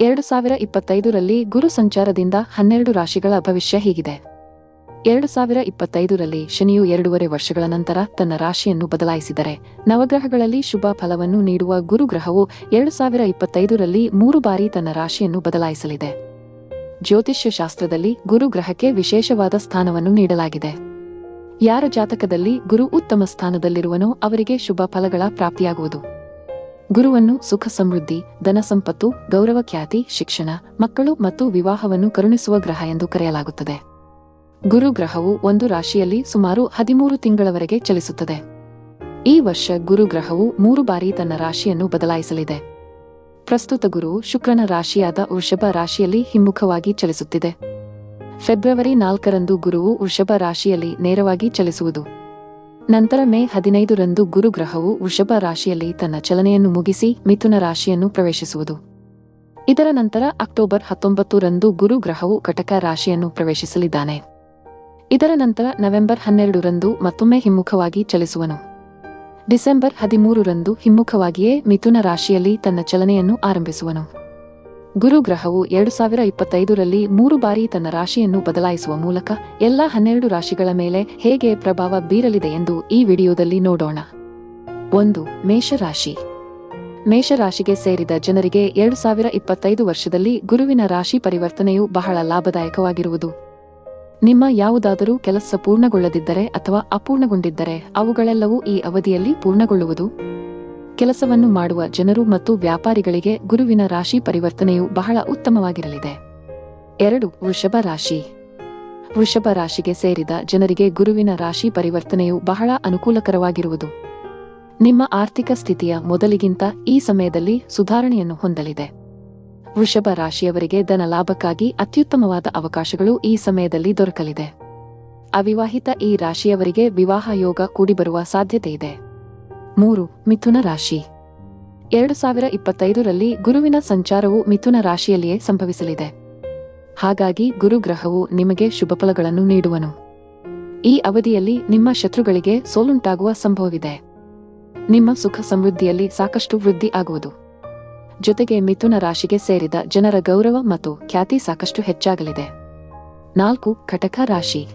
ಎರಡು ಸಾವಿರ ಇಪ್ಪತ್ತೈದರಲ್ಲಿ ಗುರು ಸಂಚಾರದಿಂದ ಹನ್ನೆರಡು ರಾಶಿಗಳ ಭವಿಷ್ಯ ಹೀಗಿದೆ. ಎರಡು ಸಾವಿರ ಇಪ್ಪತ್ತೈದರಲ್ಲಿ ಶನಿಯು ಎರಡೂವರೆ ವರ್ಷಗಳ ನಂತರ ತನ್ನ ರಾಶಿಯನ್ನು ಬದಲಾಯಿಸಿದರೆ, ನವಗ್ರಹಗಳಲ್ಲಿ ಶುಭ ಫಲವನ್ನು ನೀಡುವ ಗುರುಗ್ರಹವು ಎರಡು ಸಾವಿರ ಇಪ್ಪತ್ತೈದರಲ್ಲಿ ಮೂರು ಬಾರಿ ತನ್ನ ರಾಶಿಯನ್ನು ಬದಲಾಯಿಸಲಿದೆ. ಜ್ಯೋತಿಷ್ಯ ಶಾಸ್ತ್ರದಲ್ಲಿ ಗುರುಗ್ರಹಕ್ಕೆ ವಿಶೇಷವಾದ ಸ್ಥಾನವನ್ನು ನೀಡಲಾಗಿದೆ. ಯಾರ ಜಾತಕದಲ್ಲಿ ಗುರು ಉತ್ತಮ ಸ್ಥಾನದಲ್ಲಿರುವನೋ ಅವರಿಗೆ ಶುಭ ಫಲಗಳ ಪ್ರಾಪ್ತಿಯಾಗುವುದು. ಗುರುವನ್ನು ಸುಖ ಸಮೃದ್ಧಿ, ಧನ ಸಂಪತ್ತು, ಗೌರವ ಖ್ಯಾತಿ, ಶಿಕ್ಷಣ, ಮಕ್ಕಳು ಮತ್ತು ವಿವಾಹವನ್ನು ಕರುಣಿಸುವ ಗ್ರಹ ಎಂದು ಕರೆಯಲಾಗುತ್ತದೆ. ಗುರು ಗ್ರಹವು ಒಂದು ರಾಶಿಯಲ್ಲಿ ಸುಮಾರು ಹದಿಮೂರು ತಿಂಗಳವರೆಗೆ ಚಲಿಸುತ್ತದೆ. ಈ ವರ್ಷ ಗುರು ಗ್ರಹವು ಮೂರು ಬಾರಿ ತನ್ನ ರಾಶಿಯನ್ನು ಬದಲಾಯಿಸಲಿದೆ. ಪ್ರಸ್ತುತ ಗುರು ಶುಕ್ರನ ರಾಶಿಯಾದ ವೃಷಭ ರಾಶಿಯಲ್ಲಿ ಹಿಮ್ಮುಖವಾಗಿ ಚಲಿಸುತ್ತಿದೆ. ಫೆಬ್ರವರಿ ನಾಲ್ಕರಂದು ಗುರುವು ವೃಷಭ ರಾಶಿಯಲ್ಲಿ ನೇರವಾಗಿ ಚಲಿಸುವುದು. ನಂತರ ಮೇ ಹದಿನೈದರಂದು ಗುರುಗ್ರಹವು ವೃಷಭ ರಾಶಿಯಲ್ಲಿ ತನ್ನ ಚಲನೆಯನ್ನು ಮುಗಿಸಿ ಮಿಥುನ ರಾಶಿಯನ್ನು ಪ್ರವೇಶಿಸುವುದು. ಇದರ ನಂತರ ಅಕ್ಟೋಬರ್ ಹತ್ತೊಂಬತ್ತರಂದು ಗುರುಗ್ರಹವು ಕಟಕ ರಾಶಿಯನ್ನು ಪ್ರವೇಶಿಸಲಿದ್ದಾನೆ. ಇದರ ನಂತರ ನವೆಂಬರ್ ಹನ್ನೆರಡರಂದು ಮತ್ತೊಮ್ಮೆ ಹಿಮ್ಮುಖವಾಗಿ ಚಲಿಸುವನು. ಡಿಸೆಂಬರ್ ಹದಿಮೂರರಂದು ಹಿಮ್ಮುಖವಾಗಿಯೇ ಮಿಥುನ ರಾಶಿಯಲ್ಲಿ ತನ್ನ ಚಲನೆಯನ್ನು ಆರಂಭಿಸುವನು. ಗುರುಗ್ರಹವು ಎರಡು ಸಾವಿರ ಇಪ್ಪತ್ತೈದರಲ್ಲಿ ಮೂರು ಬಾರಿ ತನ್ನ ರಾಶಿಯನ್ನು ಬದಲಾಯಿಸುವ ಮೂಲಕ ಎಲ್ಲಾ ಹನ್ನೆರಡು ರಾಶಿಗಳ ಮೇಲೆ ಹೇಗೆ ಪ್ರಭಾವ ಬೀರಲಿದೆ ಎಂದು ಈ ವಿಡಿಯೋದಲ್ಲಿ ನೋಡೋಣ. ಒಂದು, ಮೇಷರಾಶಿ. ಮೇಷರಾಶಿಗೆ ಸೇರಿದ ಜನರಿಗೆ ಎರಡು ಸಾವಿರ ಇಪ್ಪತ್ತೈದು ವರ್ಷದಲ್ಲಿ ಗುರುವಿನ ರಾಶಿ ಪರಿವರ್ತನೆಯು ಬಹಳ ಲಾಭದಾಯಕವಾಗಿರುವುದು. ನಿಮ್ಮ ಯಾವುದಾದರೂ ಕೆಲಸ ಪೂರ್ಣಗೊಳ್ಳದಿದ್ದರೆ ಅಥವಾ ಅಪೂರ್ಣಗೊಂಡಿದ್ದರೆ ಅವುಗಳೆಲ್ಲವೂ ಈ ಅವಧಿಯಲ್ಲಿ ಪೂರ್ಣಗೊಳ್ಳುವುದು. ಕೆಲಸವನ್ನು ಮಾಡುವ ಜನರು ಮತ್ತು ವ್ಯಾಪಾರಿಗಳಿಗೆ ಗುರುವಿನ ರಾಶಿ ಪರಿವರ್ತನೆಯು ಬಹಳ ಉತ್ತಮವಾಗಿರಲಿದೆ. ಎರಡು, ವೃಷಭ ರಾಶಿ. ವೃಷಭ ರಾಶಿಗೆ ಸೇರಿದ ಜನರಿಗೆ ಗುರುವಿನ ರಾಶಿ ಪರಿವರ್ತನೆಯು ಬಹಳ ಅನುಕೂಲಕರವಾಗಿರುವುದು. ನಿಮ್ಮ ಆರ್ಥಿಕ ಸ್ಥಿತಿಯ ಮೊದಲಿಗಿಂತ ಈ ಸಮಯದಲ್ಲಿ ಸುಧಾರಣೆಯನ್ನು ಹೊಂದಲಿದೆ. ವೃಷಭ ರಾಶಿಯವರಿಗೆ ಧನ ಲಾಭಕ್ಕಾಗಿ ಅತ್ಯುತ್ತಮವಾದ ಅವಕಾಶಗಳು ಈ ಸಮಯದಲ್ಲಿ ದೊರಕಲಿದೆ. ಅವಿವಾಹಿತ ಈ ರಾಶಿಯವರಿಗೆ ವಿವಾಹ ಯೋಗ ಕೂಡಿಬರುವ ಸಾಧ್ಯತೆ ಇದೆ ಮೂರು, ಮಿಥುನ ರಾಶಿ. ಎರಡು ಸಾವಿರ ಇಪ್ಪತ್ತೈದರಲ್ಲಿ ಗುರುವಿನ ಸಂಚಾರವು ಮಿಥುನ ರಾಶಿಯಲ್ಲಿಯೇ ಸಂಭವಿಸಲಿದೆ. ಹಾಗಾಗಿ ಗುರುಗ್ರಹವು ನಿಮಗೆ ಶುಭಫಲಗಳನ್ನು ನೀಡುವನು. ಈ ಅವಧಿಯಲ್ಲಿ ನಿಮ್ಮ ಶತ್ರುಗಳಿಗೆ ಸೋಲುಂಟಾಗುವ ಸಂಭವವಿದೆ. ನಿಮ್ಮ ಸುಖ ಸಮೃದ್ಧಿಯಲ್ಲಿ ಸಾಕಷ್ಟು ವೃದ್ಧಿ ಆಗುವುದು. ಜೊತೆಗೆ ಮಿಥುನ ರಾಶಿಗೆ ಸೇರಿದ ಜನರ ಗೌರವ ಮತ್ತು ಖ್ಯಾತಿ ಸಾಕಷ್ಟು ಹೆಚ್ಚಾಗಲಿದೆ. ನಾಲ್ಕು, ಕಟಕ ರಾಶಿ.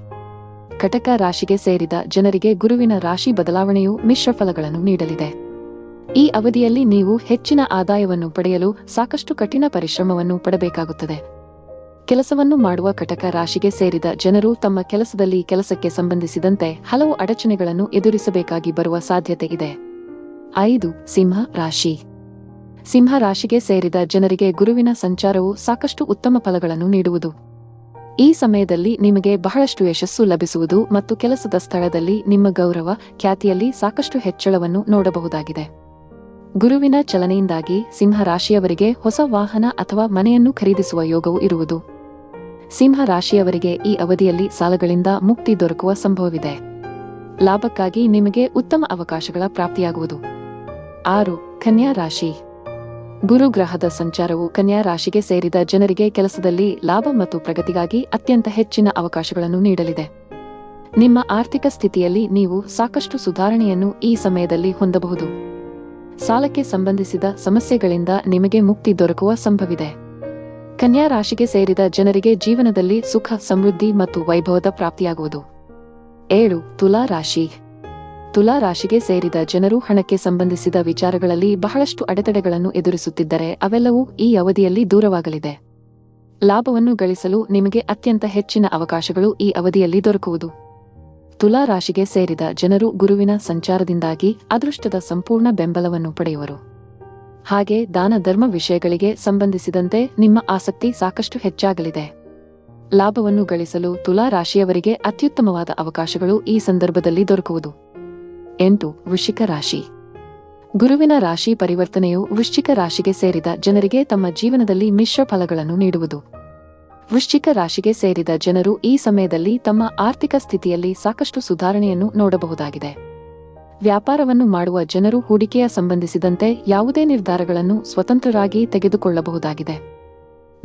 ಕಟಕ ರಾಶಿಗೆ ಸೇರಿದ ಜನರಿಗೆ ಗುರುವಿನ ರಾಶಿ ಬದಲಾವಣೆಯು ಮಿಶ್ರ ಫಲಗಳನ್ನು ನೀಡಲಿದೆ. ಈ ಅವಧಿಯಲ್ಲಿ ನೀವು ಹೆಚ್ಚಿನ ಆದಾಯವನ್ನು ಪಡೆಯಲು ಸಾಕಷ್ಟು ಕಠಿಣ ಪರಿಶ್ರಮವನ್ನು ಪಡಬೇಕಾಗುತ್ತದೆ. ಕೆಲಸವನ್ನು ಮಾಡುವ ಕಟಕ ರಾಶಿಗೆ ಸೇರಿದ ಜನರು ತಮ್ಮ ಕೆಲಸದಲ್ಲಿ ಕೆಲಸಕ್ಕೆ ಸಂಬಂಧಿಸಿದಂತೆ ಹಲವು ಅಡಚಣೆಗಳನ್ನು ಎದುರಿಸಬೇಕಾಗಿ ಬರುವ ಸಾಧ್ಯತೆ ಇದೆ. ಐದು, ಸಿಂಹ ರಾಶಿ. ಸಿಂಹ ರಾಶಿಗೆ ಸೇರಿದ ಜನರಿಗೆ ಗುರುವಿನ ಸಂಚಾರವು ಸಾಕಷ್ಟು ಉತ್ತಮ ಫಲಗಳನ್ನು ನೀಡುವುದು. ಈ ಸಮಯದಲ್ಲಿ ನಿಮಗೆ ಬಹಳಷ್ಟು ಯಶಸ್ಸು ಲಭಿಸುವುದು ಮತ್ತು ಕೆಲಸದ ಸ್ಥಳದಲ್ಲಿ ನಿಮ್ಮ ಗೌರವ, ಖ್ಯಾತಿಯಲ್ಲಿ ಸಾಕಷ್ಟು ಹೆಚ್ಚಳವನ್ನು ನೋಡಬಹುದಾಗಿದೆ. ಗುರುವಿನ ಚಲನೆಯಿಂದಾಗಿ ಸಿಂಹ ರಾಶಿಯವರಿಗೆ ಹೊಸ ವಾಹನ ಅಥವಾ ಮನೆಯನ್ನು ಖರೀದಿಸುವ ಯೋಗವು ಇರುವುದು. ಸಿಂಹ ರಾಶಿಯವರಿಗೆ ಈ ಅವಧಿಯಲ್ಲಿ ಸಾಲಗಳಿಂದ ಮುಕ್ತಿ ದೊರಕುವ ಸಂಭವವಿದೆ. ಲಾಭಕ್ಕಾಗಿ ನಿಮಗೆ ಉತ್ತಮ ಅವಕಾಶಗಳ ಪ್ರಾಪ್ತಿಯಾಗುವುದು. ಆರು, ಕನ್ಯಾ ರಾಶಿ. ಗುರುಗ್ರಹದ ಸಂಚಾರವು ಕನ್ಯಾ ರಾಶಿಗೆ ಸೇರಿದ ಜನರಿಗೆ ಕೆಲಸದಲ್ಲಿ ಲಾಭ ಮತ್ತು ಪ್ರಗತಿಗಾಗಿ ಅತ್ಯಂತ ಹೆಚ್ಚಿನ ಅವಕಾಶಗಳನ್ನು ನೀಡಲಿದೆ. ನಿಮ್ಮ ಆರ್ಥಿಕ ಸ್ಥಿತಿಯಲ್ಲಿ ನೀವು ಸಾಕಷ್ಟು ಸುಧಾರಣೆಯನ್ನು ಈ ಸಮಯದಲ್ಲಿ ಹೊಂದಬಹುದು. ಸಾಲಕ್ಕೆ ಸಂಬಂಧಿಸಿದ ಸಮಸ್ಯೆಗಳಿಂದ ನಿಮಗೆ ಮುಕ್ತಿ ದೊರಕುವ ಸಂಭವಿದೆ. ಕನ್ಯಾ ರಾಶಿಗೆ ಸೇರಿದ ಜನರಿಗೆ ಜೀವನದಲ್ಲಿ ಸುಖ, ಸಮೃದ್ಧಿ ಮತ್ತು ವೈಭವದ ಪ್ರಾಪ್ತಿಯಾಗುವುದು. ಏಳು, ತುಲಾ ರಾಶಿ. ತುಲಾ ರಾಶಿಗೆ ಸೇರಿದ ಜನರು ಹಣಕ್ಕೆ ಸಂಬಂಧಿಸಿದ ವಿಚಾರಗಳಲ್ಲಿ ಬಹಳಷ್ಟು ಅಡೆತಡೆಗಳನ್ನು ಎದುರಿಸುತ್ತಿದ್ದರೆ ಅವೆಲ್ಲವೂ ಈ ಅವಧಿಯಲ್ಲಿ ದೂರವಾಗಲಿದೆ. ಲಾಭವನ್ನು ಗಳಿಸಲು ನಿಮಗೆ ಅತ್ಯಂತ ಹೆಚ್ಚಿನ ಅವಕಾಶಗಳು ಈ ಅವಧಿಯಲ್ಲಿ ದೊರಕುವುದು. ತುಲಾ ರಾಶಿಗೆ ಸೇರಿದ ಜನರು ಗುರುವಿನ ಸಂಚಾರದಿಂದಾಗಿ ಅದೃಷ್ಟದ ಸಂಪೂರ್ಣ ಬೆಂಬಲವನ್ನು ಪಡೆಯುವರು. ಹಾಗೆ ದಾನ ಧರ್ಮ ವಿಷಯಗಳಿಗೆ ಸಂಬಂಧಿಸಿದಂತೆ ನಿಮ್ಮ ಆಸಕ್ತಿ ಸಾಕಷ್ಟು ಹೆಚ್ಚಾಗಲಿದೆ. ಲಾಭವನ್ನು ಗಳಿಸಲು ತುಲಾ ರಾಶಿಯವರಿಗೆ ಅತ್ಯುತ್ತಮವಾದ ಅವಕಾಶಗಳು ಈ ಸಂದರ್ಭದಲ್ಲಿ ದೊರಕುವುದು. ಎಂಟು, ವೃಶ್ಚಿಕ ರಾಶಿ. ಗುರುವಿನ ರಾಶಿ ಪರಿವರ್ತನೆಯು ವೃಶ್ಚಿಕ ರಾಶಿಗೆ ಸೇರಿದ ಜನರಿಗೆ ತಮ್ಮ ಜೀವನದಲ್ಲಿ ಮಿಶ್ರ ಫಲಗಳನ್ನು ನೀಡುವುದು. ವೃಶ್ಚಿಕ ರಾಶಿಗೆ ಸೇರಿದ ಜನರು ಈ ಸಮಯದಲ್ಲಿ ತಮ್ಮ ಆರ್ಥಿಕ ಸ್ಥಿತಿಯಲ್ಲಿ ಸಾಕಷ್ಟು ಸುಧಾರಣೆಯನ್ನು ನೋಡಬಹುದಾಗಿದೆ. ವ್ಯಾಪಾರವನ್ನು ಮಾಡುವ ಜನರು ಹೂಡಿಕೆಯ ಸಂಬಂಧಿಸಿದಂತೆ ಯಾವುದೇ ನಿರ್ಧಾರಗಳನ್ನು ಸ್ವತಂತ್ರರಾಗಿ ತೆಗೆದುಕೊಳ್ಳಬಹುದಾಗಿದೆ.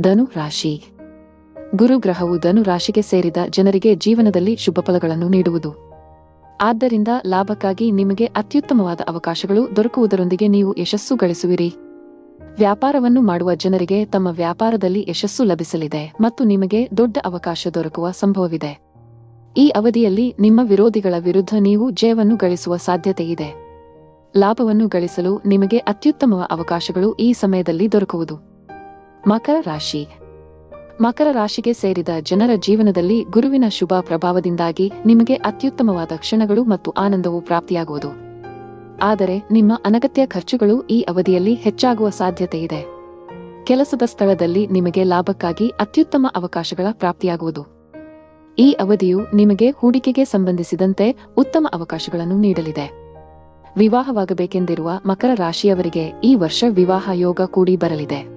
ಧನು ರಾಶಿ. ಗುರುಗ್ರಹವು ಧನು ರಾಶಿಗೆ ಸೇರಿದ ಜನರಿಗೆ ಜೀವನದಲ್ಲಿ ಶುಭ ಫಲಗಳನ್ನು ನೀಡುವುದು. ಆದ್ದರಿಂದ ಲಾಭಕ್ಕಾಗಿ ನಿಮಗೆ ಅತ್ಯುತ್ತಮವಾದ ಅವಕಾಶಗಳು ದೊರಕುವುದರೊಂದಿಗೆ ನೀವು ಯಶಸ್ಸು ಗಳಿಸುವಿರಿ. ವ್ಯಾಪಾರವನ್ನು ಮಾಡುವ ಜನರಿಗೆ ತಮ್ಮ ವ್ಯಾಪಾರದಲ್ಲಿ ಯಶಸ್ಸು ಲಭಿಸಲಿದೆ ಮತ್ತು ನಿಮಗೆ ದೊಡ್ಡ ಅವಕಾಶ ದೊರಕುವ ಸಂಭವವಿದೆ. ಈ ಅವಧಿಯಲ್ಲಿ ನಿಮ್ಮ ವಿರೋಧಿಗಳ ವಿರುದ್ಧ ನೀವು ಜಯವನ್ನು ಗಳಿಸುವ ಸಾಧ್ಯತೆಯಿದೆ. ಲಾಭವನ್ನು ಗಳಿಸಲು ನಿಮಗೆ ಅತ್ಯುತ್ತಮ ಅವಕಾಶಗಳು ಈ ಸಮಯದಲ್ಲಿ ದೊರಕುವುದು. ಮಕರ ರಾಶಿ. ಮಕರ ರಾಶಿಗೆ ಸೇರಿದ ಜನರ ಜೀವನದಲ್ಲಿ ಗುರುವಿನ ಶುಭ ಪ್ರಭಾವದಿಂದಾಗಿ ನಿಮಗೆ ಅತ್ಯುತ್ತಮವಾದ ಕ್ಷಣಗಳು ಮತ್ತು ಆನಂದವು ಪ್ರಾಪ್ತಿಯಾಗುವುದು. ಆದರೆ ನಿಮ್ಮ ಅನಗತ್ಯ ಖರ್ಚುಗಳು ಈ ಅವಧಿಯಲ್ಲಿ ಹೆಚ್ಚಾಗುವ ಸಾಧ್ಯತೆ ಇದೆ. ಕೆಲಸದ ಸ್ಥಳದಲ್ಲಿ ನಿಮಗೆ ಲಾಭಕ್ಕಾಗಿ ಅತ್ಯುತ್ತಮ ಅವಕಾಶಗಳ ಪ್ರಾಪ್ತಿಯಾಗುವುದು. ಈ ಅವಧಿಯು ನಿಮಗೆ ಹೂಡಿಕೆಗೆ ಸಂಬಂಧಿಸಿದಂತೆ ಉತ್ತಮ ಅವಕಾಶಗಳನ್ನು ನೀಡಲಿದೆ. ವಿವಾಹವಾಗಬೇಕೆಂದಿರುವ ಮಕರ ರಾಶಿಯವರಿಗೆ ಈ ವರ್ಷ ವಿವಾಹ ಯೋಗ ಕೂಡಿ ಬರಲಿದೆ.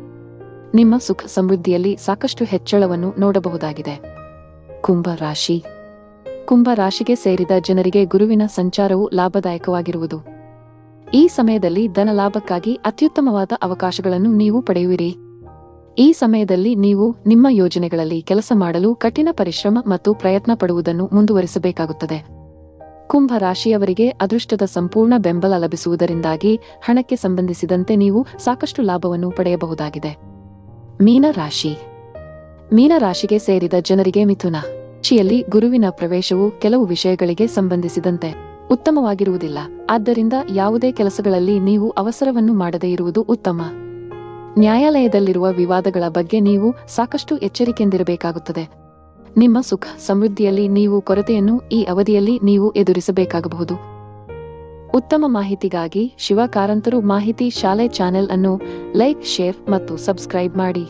ನಿಮ್ಮ ಸುಖ ಸಮೃದ್ಧಿಯಲ್ಲಿ ಸಾಕಷ್ಟು ಹೆಚ್ಚಳವನ್ನು ನೋಡಬಹುದಾಗಿದೆ. ಕುಂಭ ರಾಶಿ. ಕುಂಭ ರಾಶಿಗೆ ಸೇರಿದ ಜನರಿಗೆ ಗುರುವಿನ ಸಂಚಾರವು ಲಾಭದಾಯಕವಾಗಿರುವುದು. ಈ ಸಮಯದಲ್ಲಿ ಧನ ಲಾಭಕ್ಕಾಗಿ ಅತ್ಯುತ್ತಮವಾದ ಅವಕಾಶಗಳನ್ನು ನೀವು ಪಡೆಯುವಿರಿ. ಈ ಸಮಯದಲ್ಲಿ ನೀವು ನಿಮ್ಮ ಯೋಜನೆಗಳಲ್ಲಿ ಕೆಲಸ ಮಾಡಲು ಕಠಿಣ ಪರಿಶ್ರಮ ಮತ್ತು ಪ್ರಯತ್ನ ಪಡುವುದನ್ನು ಮುಂದುವರಿಸಬೇಕಾಗುತ್ತದೆ. ಕುಂಭ ರಾಶಿಯವರಿಗೆ ಅದೃಷ್ಟದ ಸಂಪೂರ್ಣ ಬೆಂಬಲ ಲಭಿಸುವುದರಿಂದಾಗಿ ಹಣಕ್ಕೆ ಸಂಬಂಧಿಸಿದಂತೆ ನೀವು ಸಾಕಷ್ಟು ಲಾಭವನ್ನು ಪಡೆಯಬಹುದಾಗಿದೆ. ಮೀನ ರಾಶಿ ಮೀನ ರಾಶಿಗೆ ಸೇರಿದ ಜನರಿಗೆ ಮಿಥುನ. ರಾಶಿಯಲ್ಲಿ ಗುರುವಿನ ಪ್ರವೇಶವು ಕೆಲವು ವಿಷಯಗಳಿಗೆ ಸಂಬಂಧಿಸಿದಂತೆ ಉತ್ತಮವಾಗಿರುವುದಿಲ್ಲ. ಆದ್ದರಿಂದ ಯಾವುದೇ ಕೆಲಸಗಳಲ್ಲಿ ನೀವು ಅವಸರವನ್ನು ಮಾಡದೇ ಇರುವುದು ಉತ್ತಮ. ನ್ಯಾಯಾಲಯದಲ್ಲಿರುವ ವಿವಾದಗಳ ಬಗ್ಗೆ ನೀವು ಸಾಕಷ್ಟು ಎಚ್ಚರಿಕೆಯಿಂದಿರಬೇಕಾಗುತ್ತದೆ. ನಿಮ್ಮ ಸುಖ ಸಮೃದ್ಧಿಯಲ್ಲಿ ನೀವು ಕೊರತೆಯನ್ನು ಈ ಅವಧಿಯಲ್ಲಿ ನೀವು ಎದುರಿಸಬೇಕಾಗಬಹುದು. ಉತ್ತಮ ಮಾಹಿತಿಗಾಗಿ ಶಿವಕಾರಂತರು ಮಾಹಿತಿ ಶಾಲೆ ಚಾನೆಲ್ ಅನ್ನು ಲೈಕ್ ಶೇರ್ ಮತ್ತು ಸಬ್ಸ್ಕ್ರೈಬ್ ಮಾಡಿ.